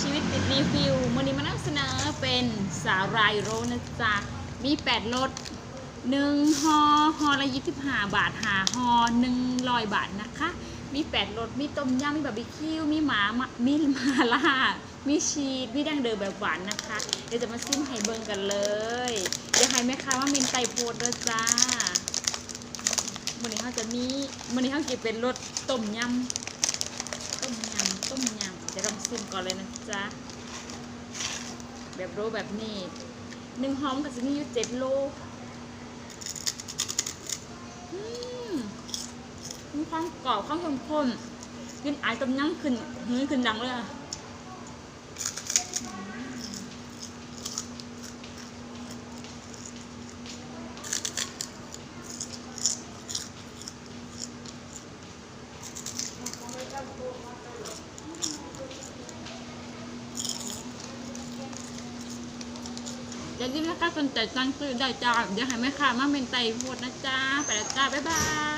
ชีวิตติดรีวิววันนี้มานำเสนอเป็นสาหร่ายโรนะจ๊ะมีแปดรสหนึ่งฮอฮอละยี่สิบห้าบาทหาฮอหนึ่งร้อยบาทนะคะ มีแปดรสมีต้มยำมีบาร์บีคิวมีหมามามีมาล่ามีชีสมีดังเดิมแบบหวานนะคะ เดี๋ยวจะมาซิมให้เบิงกันเลยเดี๋ยวให้แม่ค้าว่ามินไตโพดด้วยจ้าวันนี้เขาจะมีวันนี้เขาจะเป็นรสต้มยำต้มยำำเดี๋ยวลองชิมก่อนเลยนะจ๊ะ แบบโรแบบนี้หนึ่งหอมกับจะมีอยู่เจ็ดโลมีความกรอบความเข้มข้นกินไอายต้มยำขึ้นหื้อขึ้นดังเลยอะ อย่าลืมนะคะสนใจสั่งซื้อได้จ้าเดี๋ยวให้แม่ค้ามาเป็นไตพูดนะจ้าไปแล้วจ้าบ๊ายบาย